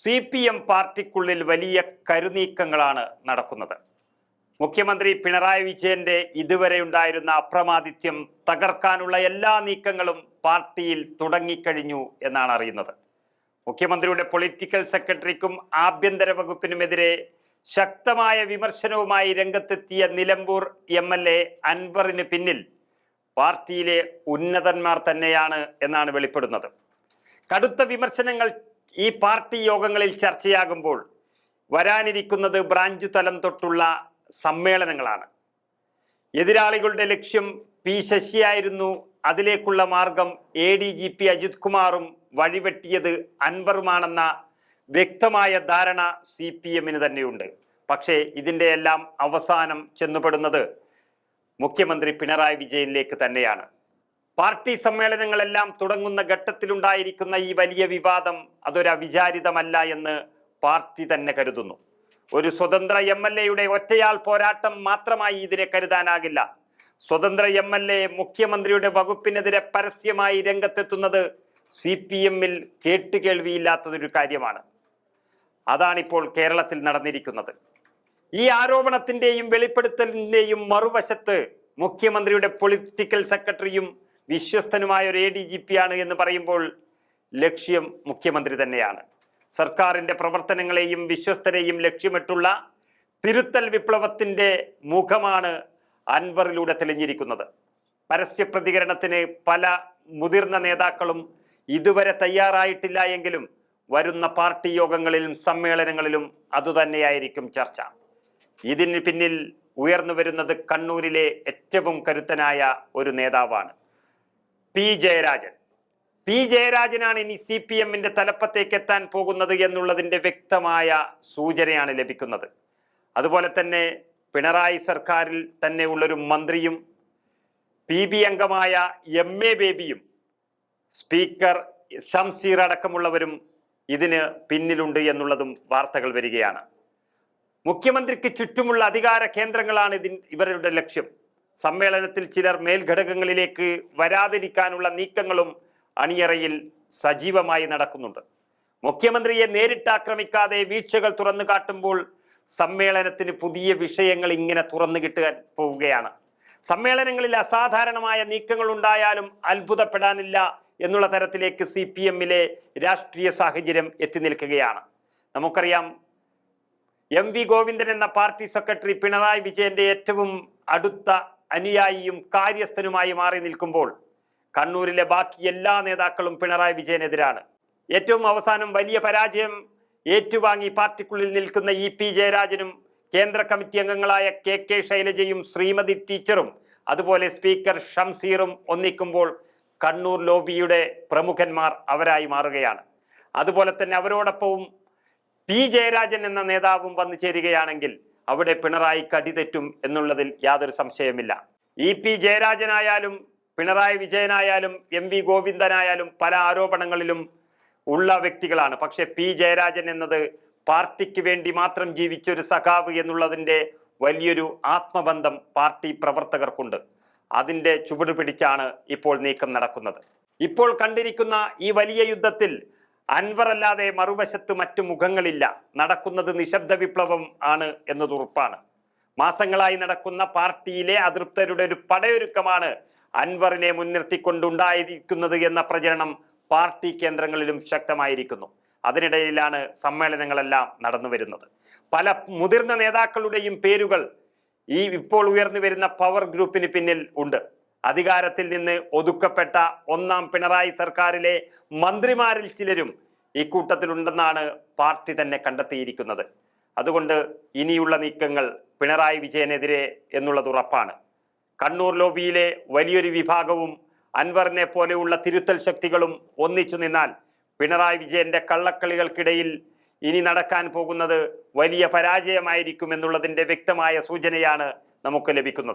C P M പാർട്ടിക്കുള്ളിൽ വലിയ കരുനീക്കങ്ങളാണ് നടക്കുന്നത്. മുഖ്യമന്ത്രി പിണറായി വിജയന്റെ ഇതുവരെ ഉണ്ടായിരുന്ന അപ്രമാദിത്യം തകർക്കാനുള്ള എല്ലാ നീക്കങ്ങളും പാർട്ടിയിൽ തുടങ്ങിക്കഴിഞ്ഞു എന്നാണ് അറിയുന്നത്. മുഖ്യമന്ത്രിയുടെ പൊളിറ്റിക്കൽ സെക്രട്ടറിക്കും ആഭ്യന്തര വകുപ്പിനുമെതിരെ ശക്തമായ വിമർശനവുമായി രംഗത്തെത്തിയ നിലമ്പൂർ എം എൽ എ അൻവറിന് പിന്നിൽ പാർട്ടിയിലെ ഉന്നതന്മാർ തന്നെയാണ് എന്നാണ് വെളിപ്പെടുന്നത്. കടുത്ത വിമർശനങ്ങൾ ഈ പാർട്ടി യോഗങ്ങളിൽ ചർച്ചയാകുമ്പോൾ വരാനിരിക്കുന്നത് ബ്രാഞ്ച് തലം തൊട്ടുള്ള സമ്മേളനങ്ങളാണ്. എതിരാളികളുടെ ലക്ഷ്യം പി ശശിയായിരുന്നു. അതിലേക്കുള്ള മാർഗം A D G P Ajith കുമാറും വഴിവെട്ടിയത് അൻവറുമാണെന്ന വ്യക്തമായ ധാരണ സി പി എമ്മിന് തന്നെയുണ്ട്. പക്ഷേ ഇതിന്റെ എല്ലാം അവസാനം ചെന്നുപെടുന്നത് മുഖ്യമന്ത്രി പിണറായി വിജയനിലേക്ക് തന്നെയാണ്. പാർട്ടി സമ്മേളനങ്ങളെല്ലാം തുടങ്ങുന്ന ഘട്ടത്തിലുണ്ടായിരിക്കുന്ന ഈ വലിയ വിവാദം അതൊരവിചാരിതമല്ല എന്ന് പാർട്ടി തന്നെ കരുതുന്നു. ഒരു സ്വതന്ത്ര എം എൽ എയുടെ ഒറ്റയാൾ പോരാട്ടം മാത്രമായി ഇതിനെ കരുതാനാകില്ല. സ്വതന്ത്ര എം എൽ എ മുഖ്യമന്ത്രിയുടെ വകുപ്പിനെതിരെ പരസ്യമായി രംഗത്തെത്തുന്നത് സി പി എമ്മിൽ കേട്ടുകേൾവിയില്ലാത്തതൊരു കാര്യമാണ്. അതാണിപ്പോൾ കേരളത്തിൽ നടന്നിരിക്കുന്നത്. ഈ ആരോപണത്തിന്റെയും വെളിപ്പെടുത്തലിന്റെയും മറുവശത്ത് മുഖ്യമന്ത്രിയുടെ പൊളിറ്റിക്കൽ സെക്രട്ടറിയും വിശ്വസ്തനുമായ ഒരു എ ഡി ജി പി ആണ് എന്ന് പറയുമ്പോൾ ലക്ഷ്യം മുഖ്യമന്ത്രി തന്നെയാണ്. സർക്കാരിന്റെ പ്രവർത്തനങ്ങളെയും വിശ്വസ്തരെയും ലക്ഷ്യമിട്ടുള്ള തിരുത്തൽ വിപ്ലവത്തിന്റെ മുഖമാണ് അൻവറിലൂടെ തെളിഞ്ഞിരിക്കുന്നത്. പരസ്യ പ്രതികരണത്തിന് പല മുതിർന്ന നേതാക്കളും ഇതുവരെ തയ്യാറായിട്ടില്ല എങ്കിലും വരുന്ന പാർട്ടി യോഗങ്ങളിലും സമ്മേളനങ്ങളിലും അതുതന്നെയായിരിക്കും ചർച്ച. ഇതിന് പിന്നിൽ ഉയർന്നു വരുന്നത് കണ്ണൂരിലെ ഏറ്റവും കരുത്തനായ ഒരു നേതാവാണ്. പി ജയരാജൻ. പി ജയരാജനാണ് ഇനി സി പി എമ്മിന്റെ തലപ്പത്തേക്ക് എത്താൻ പോകുന്നത് എന്നുള്ളതിന്റെ വ്യക്തമായ സൂചനയാണ് ലഭിക്കുന്നത്. അതുപോലെ തന്നെ പിണറായി സർക്കാരിൽ തന്നെ ഉള്ളൊരു മന്ത്രിയും പി ബി അംഗമായ എം എ ബേബിയും സ്പീക്കർ ഷംസീർ അടക്കമുള്ളവരും ഇതിന് പിന്നിലുണ്ട് എന്നുള്ളതും വാർത്തകൾ വരികയാണ്. മുഖ്യമന്ത്രിക്ക് ചുറ്റുമുള്ള അധികാര കേന്ദ്രങ്ങളാണ് ഇതിൻ ഇവരുടെ ലക്ഷ്യം. സമ്മേളനത്തിൽ ചിലർ മേൽഘടകങ്ങളിലേക്ക് വരാതിരിക്കാനുള്ള നീക്കങ്ങളും അണിയറയിൽ സജീവമായി നടക്കുന്നുണ്ട്. മുഖ്യമന്ത്രിയെ നേരിട്ട് ആക്രമിക്കാതെ വീഴ്ചകൾ തുറന്നു കാട്ടുമ്പോൾ സമ്മേളനത്തിന് പുതിയ വിഷയങ്ങൾ ഇങ്ങനെ തുറന്നു കിട്ടാൻ പോവുകയാണ്. സമ്മേളനങ്ങളിൽ അസാധാരണമായ നീക്കങ്ങൾ ഉണ്ടായാലും അത്ഭുതപ്പെടാനില്ല എന്നുള്ള തരത്തിലേക്ക് സി പി എമ്മിലെ രാഷ്ട്രീയ സാഹചര്യം എത്തി നിൽക്കുകയാണ്. നമുക്കറിയാം എം വി ഗോവിന്ദൻ എന്ന പാർട്ടി സെക്രട്ടറി പിണറായി വിജയന്റെ ഏറ്റവും അടുത്ത അനുയായിയും കാര്യസ്ഥനുമായി മാറി നിൽക്കുമ്പോൾ കണ്ണൂരിലെ ബാക്കി എല്ലാ നേതാക്കളും പിണറായി വിജയനെതിരാണ്. ഏറ്റവും അവസാനം വലിയ പരാജയം ഏറ്റുവാങ്ങി പാർട്ടിക്കുള്ളിൽ നിൽക്കുന്ന ഇ പി ജയരാജനും കേന്ദ്ര കമ്മിറ്റി അംഗങ്ങളായ കെ കെ ശൈലജയും ശ്രീമതി ടീച്ചറും അതുപോലെ സ്പീക്കർ ഷംസീറും ഒന്നിക്കുമ്പോൾ കണ്ണൂർ ലോബിയുടെ പ്രമുഖന്മാർ അവരായി മാറുകയാണ്. അതുപോലെ തന്നെ അവരോടൊപ്പവും പി ജയരാജൻ എന്ന നേതാവും വന്നു ചേരുകയാണെങ്കിൽ അവിടെ പിണറായി കടിതെറ്റും എന്നുള്ളതിൽ യാതൊരു സംശയമില്ല ഇ പി ജയരാജനായാലും പിണറായി വിജയനായാലും എം വി ഗോവിന്ദനായാലും പല ആരോപണങ്ങളിലും ഉള്ള വ്യക്തികളാണ്. പക്ഷെ പി ജയരാജൻ എന്നത് പാർട്ടിക്ക് വേണ്ടി മാത്രം ജീവിച്ചൊരു സഖാവ് എന്നുള്ളതിന്റെ വലിയൊരു ആത്മബന്ധം പാർട്ടി പ്രവർത്തകർക്കുണ്ട്. അതിന്റെ ചുവട് പിടിച്ചാണ് ഇപ്പോൾ നീക്കം നടക്കുന്നത്. ഇപ്പോൾ കണ്ടിരിക്കുന്ന ഈ വലിയ യുദ്ധത്തിൽ അൻവർ അല്ലാതെ മറുവശത്ത് മറ്റു മുഖങ്ങളില്ല. നടക്കുന്നത് നിശബ്ദ വിപ്ലവം ആണ് എന്നത് ഉറപ്പാണ്. മാസങ്ങളായി നടക്കുന്ന പാർട്ടിയിലെ അതൃപ്തരുടെ ഒരു പടയൊരുക്കമാണ് അൻവറിനെ മുൻനിർത്തിക്കൊണ്ടുണ്ടായിരിക്കുന്നത് എന്ന പ്രചരണം പാർട്ടി കേന്ദ്രങ്ങളിലും ശക്തമായിരിക്കുന്നു. അതിനിടയിലാണ് സമ്മേളനങ്ങളെല്ലാം നടന്നു വരുന്നത്. പല മുതിർന്ന നേതാക്കളുടെയും പേരുകൾ ഈ ഇപ്പോൾ ഉയർന്നു വരുന്ന പവർ ഗ്രൂപ്പിന് പിന്നിൽ ഉണ്ട്. അധികാരത്തിൽ നിന്ന് ഒതുക്കപ്പെട്ട ഒന്നാം പിണറായി സർക്കാരിലെ മന്ത്രിമാരിൽ ചിലരും ഈ കൂട്ടത്തിലുണ്ടെന്നാണ് പാർട്ടി തന്നെ കണ്ടെത്തിയിരിക്കുന്നത്. അതുകൊണ്ട് ഇനിയുള്ള നീക്കങ്ങൾ പിണറായി വിജയനെതിരെ എന്നുള്ളത് ഉറപ്പാണ്. കണ്ണൂർ ലോബിയിലെ വലിയൊരു വിഭാഗവും അൻവറിനെ പോലെയുള്ള തിരുത്തൽ ശക്തികളും ഒന്നിച്ചു നിന്നാൽ പിണറായി വിജയന്റെ കള്ളക്കളികൾക്കിടയിൽ ഇനി നടക്കാൻ പോകുന്നത് വലിയ പരാജയമായിരിക്കും എന്നുള്ളതിന്റെ വ്യക്തമായ സൂചനയാണ് നമുക്ക് ലഭിക്കുന്നത്.